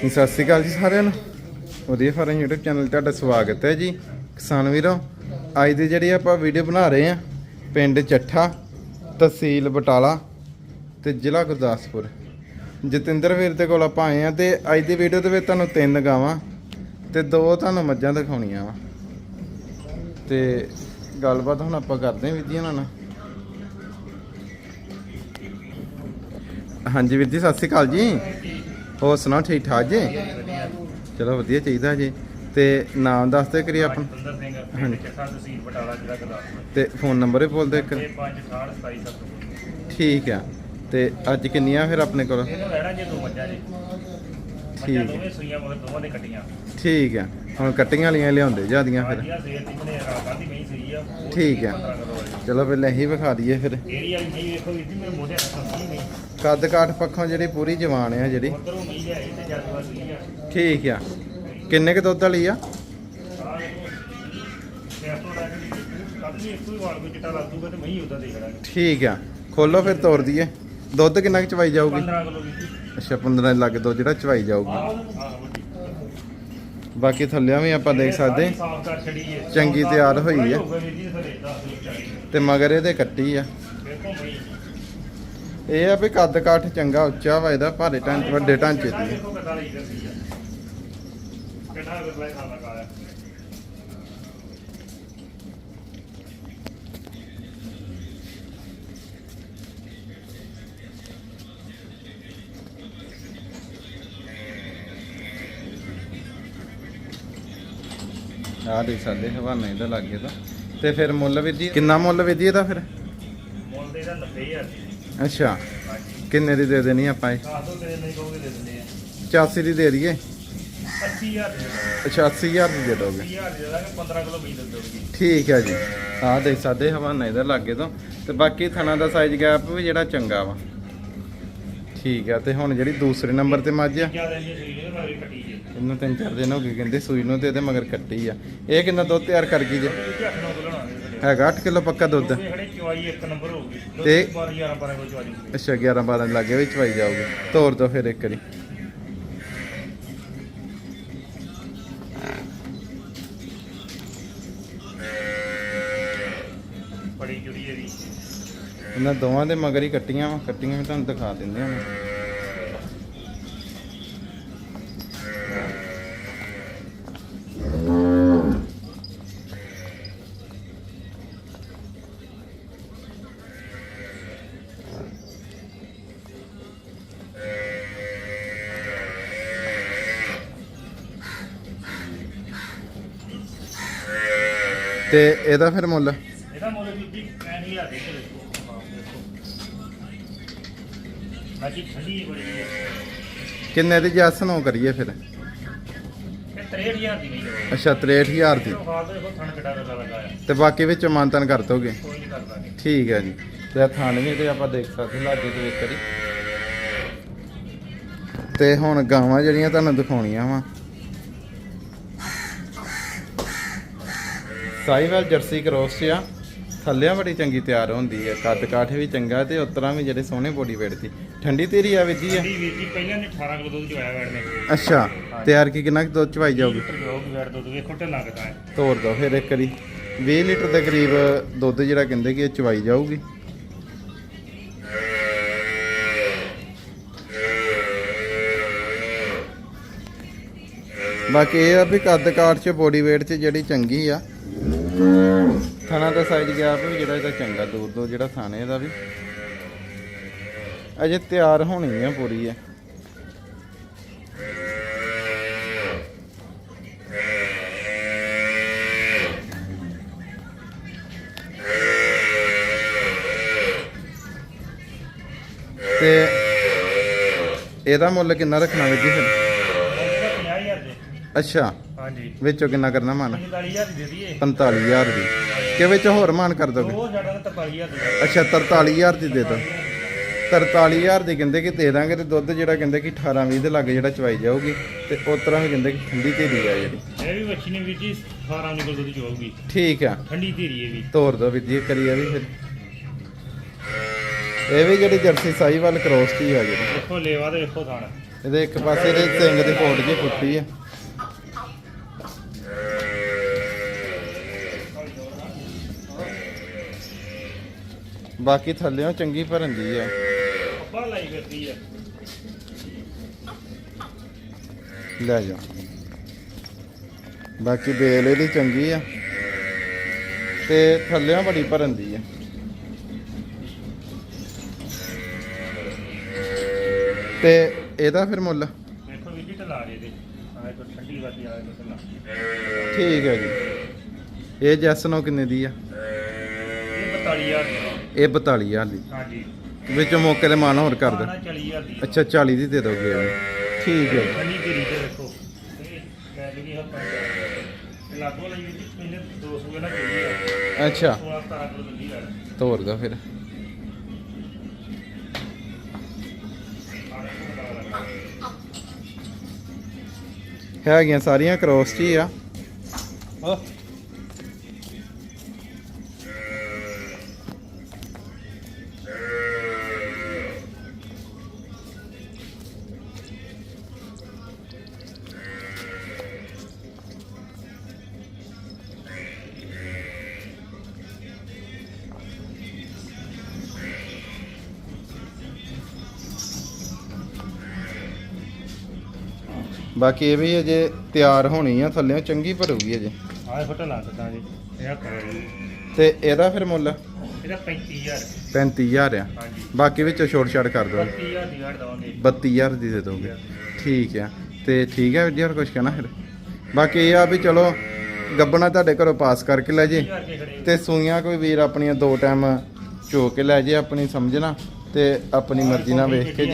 ਸਤਿ ਸ਼੍ਰੀ ਅਕਾਲ ਜੀ ਸਾਰਿਆਂ ਨੂੰ। ਵਧੀਆ ਫਾਰਮ YouTube ਚੈਨਲ 'ਤੇ ਤੁਹਾਡਾ ਸਵਾਗਤ ਹੈ ਜੀ। ਕਿਸਾਨ ਵੀਰੋ, ਅੱਜ ਦੀ ਜਿਹੜੀ ਆਪਾਂ ਵੀਡੀਓ ਬਣਾ ਰਹੇ ਆ ਪਿੰਡ ਚੱਠਾ, ਤਹਿਸੀਲ ਬਟਾਲਾ ਤੇ ਜ਼ਿਲ੍ਹਾ ਗੁਰਦਾਸਪੁਰ। ਜਤਿੰਦਰ ਵੀਰ ਦੇ ਕੋਲ ਆਪਾਂ ਆਏ ਆ ਤੇ ਅੱਜ ਦੀ ਵੀਡੀਓ ਦੇ ਵਿੱਚ ਤੁਹਾਨੂੰ ਤਿੰਨ ਗਾਵਾਂ ਤੇ ਦੋ ਤੁਹਾਨੂੰ ਮੱਝਾਂ ਦਿਖਾਉਣੀਆਂ ਵਾ। ਤੇ ਗੱਲਬਾਤ ਹੁਣ ਆਪਾਂ ਕਰਦੇ ਹਾਂ ਵੀਰ ਜੀ ਇਹਨਾਂ ਨਾਲ। ਹਾਂਜੀ ਵੀਰ ਜੀ, ਸਤਿ ਸ਼੍ਰੀ ਅਕਾਲ ਜੀ। ਹੋਰ ਸੁਣਾਓ ਠੀਕ ਠਾਕ ਜੀ? ਚਲੋ ਵਧੀਆ ਚਾਹੀਦਾ ਜੀ। ਤੇ ਨਾਮ ਦੱਸ ਦਿਓ ਕਰੀ ਆਪਣਾ ਸੁੰਦਰ ਸਿੰਘ ਹਾਂਜੀ। ਪਿੰਡ ਚੱਠਾ ਤਹਿਸੀਲ ਬਟਾਲਾ ਜ਼ਿਲ੍ਹਾ ਗੁਰਦਾਸਪੁਰ। ਤੇ ਫੋਨ ਨੰਬਰ ਵੀ ਬੋਲ ਦਿਓ ਇੱਕ 6568 ਠੀਕ ਆ। ਤੇ ਅੱਜ ਕਿੰਨੀਆਂ ਫਿਰ ਆਪਣੇ ਕੋਲ? ਇਹਨੂੰ ਲੈਣਾ ਜੇ ਦੋ ਮੱਝਾਂ ਜੀ। ਠੀਕ ਮੱਝਾਂ ਹੈ। ਦੋਵੇਂ ਸੂਈਆਂ ਮਗਰ ਦੋਵਾਂ ਦੇ ਕੱਟੀਆਂ। ਠੀਕ ਆ। ਹੁਣ ਕੱਟੀਆਂ ਵਾਲੀਆਂ ਲਿਆਉਂਦੇ ਜਿਆਦੀਆਂ ਫਿਰ। ਆਜੀਆਂ ਸੇਰ ਦੀ ਬਨੇ ਰਾਤਾਂ ਦੀ ਮਹੀਂ ਸੂਈ ਆ। ਉਹ ਠੀਕ ਹੈ। 15 ਕਿਲੋ ਵਾਲੀ। ਚਲੋ ਪਹਿਲਾਂ ਇਹੀ ਵਿਖਾ ਦਈਏ ਫਿਰ। ਇਹਦੀ ਵਾਲੀ ਮਹੀਂ ਵੇਖੋ ਵੀਰ ਜੀ ਮੇਰੇ ਮੋਢੇ ਹੱਥ ਸੱਸੀ ਨਹੀਂ ਕੱਦ ਕਾਠ ਪੱਖੋਂ ਜਿਹੜੀ ਪੂਰੀ ਜਵਾਨ ਆ ਜਿਹੜੀ। ਉਧਰੋਂ ਤੇ ਆ ਠੀਕ ਆ। ਕਿੰਨੇ ਕੁ ਦੁੱਧ ਵਾਲੀ ਆ? ਠੀਕ ਆ। ਖੋਲੋ ਫਿਰ ਤੋੜ ਦਈਏ। ਦੁੱਧ ਕਿੰਨਾ ਕੁ ਚਵਾਈ ਜਾਊਗੀ? 15 ਕਿਲੋ ਵੀਰ ਜੀ। ਅੱਛਾ 15 ਲੱਗ ਦੋ ਜਿਹੜਾ ਚਵਾਈ ਜਾਊਗੀ। ਬਾਕੀ ਥੱਲਿਆਂ ਵੀ ਆਪਾਂ ਦੇਖ ਸਕਦੇ। ਚੰਗੀ ਤਿਆਰ ਹੋਈ ਹੈ। ਹੋਊਗਾ ਵੀਰ ਜੀ ਥੱਲੇ 10 ਕਿਲੋ ਚਾਹੀਦੀ ਤੇ ਮਗਰ ਇਹਦੇ ਕੱਟੀ ਆ। ਇਹ ਆ ਵੀ ਕੱਦ ਕਾਠ ਚੰਗਾ ਉੱਚਾ ਵਾ, ਇਹਦਾ ਭਾਰੇ ਢਾਂਚੇ ਵੱਡੇ ਢਾਂਚੇ ਦੀ ਦੇਖੋ ਕਿੱਦਾਂ ਲਈ ਕਰਦੀ ਆ ਕਿੱਡਾ ਅਗਲਾ ਖਾਣਾ ਖਾਇਆ ਆ ਦੇਖ ਸਕਦੇ ਹਵਾਨਾ ਇਹਦਾ ਲੱਗੇ ਤਾਂ। ਤੇ ਫਿਰ ਮੁੱਲ ਵੀ ਜੀ ਕਿੰਨਾ ਮੁੱਲ ਵੀ ਜੀ ਇਹਦਾ ਫਿਰ? ਮੁੱਲ ਦੇ ਦਾ। 90000 ਅੱਛਾ ਕਿੰਨੇ ਦੀ ਦੇ ਦੇਣੀ ਆਪਾਂ ਇਹ? ਕਾਹਤੋਂ ਤੇਰੇ ਨਹੀਂ ਕਹੋਗੇ ਦੇ ਦਿੰਦੇ ਆ। 85 ਦੀ ਦੇ ਦਈਏ? 80000 ਦੇ। ਅੱਛਾ 80000 ਦੀ ਦੇ ਦੋਗੇ। 80000 ਦੇ ਦਾਂਗੇ 15 ਕਿਲੋ ਬੀਜ ਦੇ ਦੋਗੇ ਠੀਕ ਹੈ ਜੀ। ਆ ਦੇਖ ਸਕਦੇ ਹਵਾਨਾ ਇਹਦਾ ਲੱਗੇ ਤੋਂ। ਤੇ ਬਾਕੀ ਥਣਾ ਦਾ ਸਾਈਜ਼ ਗੈਪ ਵੀ ਜਿਹੜਾ ਚੰਗਾ ਵਾ। ਠੀਕ ਆ ਤੇ ਹੁਣ ਜਿਹੜੀ ਦੂਸਰੇ ਨੰਬਰ ਤੇ ਮੱਝ ਆ। ਇਹਨੂੰ ਤਿੰਨ ਚਾਰ ਦਿਨ ਹੋ ਗਏ ਕਹਿੰਦੇ ਸੂਈ ਨੂੰ ਤੇ ਇਹਦੇ ਮਗਰ ਕੱਟੀ ਆ। ਇਹ ਕਿੰਨਾ ਦੁੱਧ ਤਿਆਰ ਕਰ ਗਈ ਜੇ? ਇਹ 8 9 ਕਿਲੋ ਨਾ ਹੈਗਾ 8 ਕਿਲੋ ਪੱਕਾ ਦੁੱਧ? ਤੇ- 12 11 12 ਕਿਲੋ ਚਵਾਈ ਅੱਛਾ 11 12 ਲੱਗੇ ਵਿੱਚ ਪਾਈ ਜਾਊਗੀ। ਤੋਰ ਦੋ ਫਿਰ ਇੱਕ ਵਾਰੀ। ਬੜੀ ਜੁੜੀ ਇਹਦੀ ਦੋਵਾਂ ਦੇ ਮਗਰ ਹੀ ਕੱਟੀਆਂ ਵਾ, ਕੱਟੀਆਂ ਵੀ ਤੁਹਾਨੂੰ ਦਿਖਾ ਦਿੰਦੇ ਹਾਂ ਤੇ ਇਹਦਾ ਫਿਰ ਮੁੱਲ? ਇਹਦਾ ਮੁੱਲ ਵੀ ਜੀ 65000 ਦੇ ਬਾਕੀ ਠੰਡੀ ਬੜੀ ਹੈ ਕਿੰਨੇ ਦੀ ਜੈਸ ਨੂੰ ਕਰੀਏ ਫਿਰ? ਇਹ 63000 ਦੀ ਅੱਛਾ 63000 ਦੀ। ਹਾਲ ਦੇਖੋ ਥਣ ਕਿੱਡਾ ਤੇ ਬਾਕੀ ਵਿੱਚ ਮਾਨਤਨ ਕਰ ਦੋਗੇ? ਕੋਈ ਨਹੀਂ ਕਰਦਾ ਨਹੀਂ ਠੀਕ ਹੈ ਜੀ। ਤੇ ਥਣ ਵੀ ਤੇ ਆਪਾਂ ਦੇਖ ਸਕਦੇ ਲਾਗੇ ਤੋਂ ਇੱਕ ਵਾਰੀ। ਤੇ ਹੁਣ ਗਾਵਾਂ ਜਿਹੜੀਆਂ ਤੁਹਾਨੂੰ ਦਿਖਾਉਣੀਆਂ ਵਾ। ਸਾਈਵਾਲ ਜਰਸੀ ਕ੍ਰੋਸ ਆ। ਥੱਲਿਆਂ ਬੜੀ ਚੰਗੀ ਤਿਆਰ ਹੁੰਦੀ ਹੈ ਕੱਦ ਕਾਠ ਵੀ ਚੰਗਾ ਤੇ ਉਤਰਾਂ ਵੀ ਜਿਹੜੇ ਸੋਹਣੇ ਬੋਡੀ ਵੇਟ ਦੀ। ਠੰਡੀ ਤੇਰੀ ਆ ਵਿੱਜੀ ਆ ਠੰਡੀ ਵੀਰ ਜੀ ਪਹਿਲਾਂ ਨੇ 18 ਕਿਲੋ ਦੁੱਧ ਚਵਾਇਆ ਵੈੜ ਨੇ। ਅੱਛਾ ਤਿਆਰ ਕੀ ਕਿੰਨਾ ਕੁ ਦੁੱਧ ਚਵਾਈ ਜਾਊਗੀ? ਲੀਟਰ ਦੁੱਧ ਵੇਖੋ ਢਿੱਲਾ ਹੈ। ਦੋ ਫਿਰ ਇੱਕ ਵਾਰੀ। 20 ਲੀਟਰ ਦੇ ਕਰੀਬ ਦੁੱਧ ਜਿਹੜਾ ਕਹਿੰਦੇ ਕਿ ਇਹ ਚਵਾਈ ਜਾਊਗੀ। ਬਾਕੀ ਇਹ ਆ ਵੀ ਕੱਦ ਕਾਠ ਚ ਬੋਡੀ weight ਚ ਜਿਹੜੀ ਚੰਗੀ ਆ। ਥਣਾ ਦਾ ਸਾਈਜ਼ ਗਿਆ ਵੀ ਜਿਹੜਾ ਇਹਦਾ ਚੰਗਾ ਦੂਰ ਤੋਂ ਜਿਹੜਾ ਥਾਣੇ ਦਾ ਵੀ। ਅਜੇ ਤਿਆਰ ਹੋਣੀ ਆ ਪੂਰੀ ਆ ਤੇ ਇਹਦਾ ਮੁੱਲ ਕਿੰਨਾ ਰੱਖਣਾ ਵੀਰ ਜੀ ਫਿਰ? 50000 ਦੇ। ਅੱਛਾ। ਹਾਂਜੀ। ਵਿੱਚੋਂ ਕਿੰਨਾ ਕਰਨਾ ਮਨ? 45000 ਦੀ ਦੇ ਦਈਏ। 45000 ਦੀ। ਕਿ ਵਿੱਚ ਹੋਰ ਮਾਨ ਕਰ ਦੋਗੇ? ਉਹ ਜੜਾ ਤਾਂ 45000 ਦੀ। ਅੱਛਾ 43000 ਦੀ ਦੇ ਦੋ। 43000 ਦੀ ਕਹਿੰਦੇ ਕਿ ਦੇ ਦਾਂਗੇ ਤੇ ਦੁੱਧ ਜਿਹੜਾ ਕਹਿੰਦੇ ਕਿ 18 20 ਦੇ ਲਾਗੇ ਜਿਹੜਾ ਚਵਾਈ ਜਾਊਗੀ ਤੇ ਉਸ ਤਰ੍ਹਾਂ ਵੀ ਕਹਿੰਦੇ ਕਿ ਠੰਡੀ ਧੀਰੀ ਆ ਜਿਹੜੀ। ਇਹ ਵੀ ਵੱਛੀ ਨੇ ਵੀਰ ਜੀ 18 ਨਿਕਲ ਦੁੱਧ ਚੋਊਗੀ ਠੀਕ ਆ। ਠੰਡੀ ਧੀਰੀ ਇਹ ਵੀ। ਤੋਰ ਦੋ ਵੀ ਜੀ ਕਰੀਏ ਵੀ ਫਿਰ। ਇਹ ਵੀ ਜਿਹੜੀ ਜਰਸੀ ਸਾਈਵਾਲ ਕ੍ਰੋਸ ਕੀ ਆ ਜਿਹੜੀ। ਦੇਖੋ ਲੇਵਾ ਤੇ ਵੇਖੋ ਥਾਣ। ਇਹਦੇ ਇੱਕ ਪਾਸੇ ਦੇ ਸਿੰਘ ਦੀ ਫੋਟ ਜੀ ਫੁੱਟੀ ਆ। ਬਾਕੀ ਥੱਲੇੋਂ ਚੰਗੀ ਭਰਨ ਦੀ ਆ। ਅੱਬਾ ਲਾਈ ਫਿਰਦੀ ਆ। ਲੈ ਜਾ। ਬਾਕੀ ਬੇਲ ਇਹਦੀ ਚੰਗੀ ਆ। ਤੇ ਥੱਲਿਆਂ ਬੜੀ ਭਰਨ ਦੀ ਆ। ਤੇ ਇਹਦਾ ਫਿਰ ਮੁੱਲ? ਦੇਖੋ ਵੀ ਢਲਾ ਦੇ ਦੇ ਆਏ ਤੋਂ ਠੰਡੀ ਵਾਦੀ ਆਏ ਤੋਂ ਢਲਾ ਠੀਕ ਹੈ ਜੀ। ਇਹ ਜੈਸਨੋ ਕਿੰਨੇ ਦੀ ਆ? ਇਹ 42000 ਦੀ ਇਹ 42000 ਦੀ। ਹਾਂਜੀ। ਵਿੱਚੋਂ ਮੌਕੇ ਤੇ ਮਾਨ ਹੋਰ ਕਰ ਦੇ। 40000 ਦੀ। ਅੱਛਾ 40 ਦੀ ਦੇ ਦੋਗੇ। ਇਹ। ਠੀਕ ਹੈ। ਜੀ। ਠੰਡੀ ਗਿਰੀ ਤੇ ਦੇਖੋ ਇਹ ਕਹਿ ਲਗੀ ਹੱਥਾਂ ਲਾਗੋ ਲਈ ਵੀ ਇਹਨੇ 200 ਨਾਲ ਚੋਈ ਆ। ਅੱਛਾ। 16 17 ਕਿਲੋ ਦਿੰਦੀ ਆ। ਤੋਰ ਦਾ ਫਿਰ। ਹੈਗੀਆਂ ਸਾਰੀਆਂ ਕ੍ਰੋਸ 'ਚ ਹੀ ਆ। ਹਾਂ। ਬਾਕੀ ਇਹ ਵੀ ਅਜੇ ਤਿਆਰ ਹੋਣੀ ਆ ਥੱਲੇੋਂ ਚੰਗੀ ਭਰੂਗੀ ਅਜੇ। ਆਏ ਫੋਟੋ ਲਾ ਦਿੱਤਾ ਜੀ ਇਹ ਕਰੋ ਤੇ ਇਹਦਾ ਫਿਰ ਮੁੱਲ? ਇਹਦਾ 35000 35000 ਆ। ਹਾਂਜੀ। ਬਾਕੀ ਵਿੱਚੋਂ ਛੋਟ ਛਾੜ ਕਰ ਦੋ 35000 ਦੀ ਦਵਾਂਗੇ। 32000 ਦੀ ਦੇ ਦੋਗੇ। ਠੀਕ ਆ। ਤੇ ਠੀਕ ਹੈ ਵੀਰ ਜੀ ਹੋਰ ਕੁਝ ਕਹਿਣਾ ਫਿਰ? ਬਾਕੀ ਇਹ ਆ ਵੀ ਚਲੋ ਗੱਬਣਾ ਤੁਹਾਡੇ ਘਰੋਂ ਪਾਸ ਕਰਕੇ ਲੈ ਜੇ। 30000 ਕੇ ਖੜੇ। ਤੇ ਸੂਈਆਂ ਕੋਈ ਵੀਰ ਆਪਣੀਆਂ ਦੋ ਟਾਈਮ ਚੋ ਕੇ ਲੈ ਜੇ ਆਪਣੀ ਸਮਝਣਾ ਤੇ ਆਪਣੀ ਮਰਜ਼ੀ ਨਾਲ ਵੇਖ ਕੇ ਜੀ।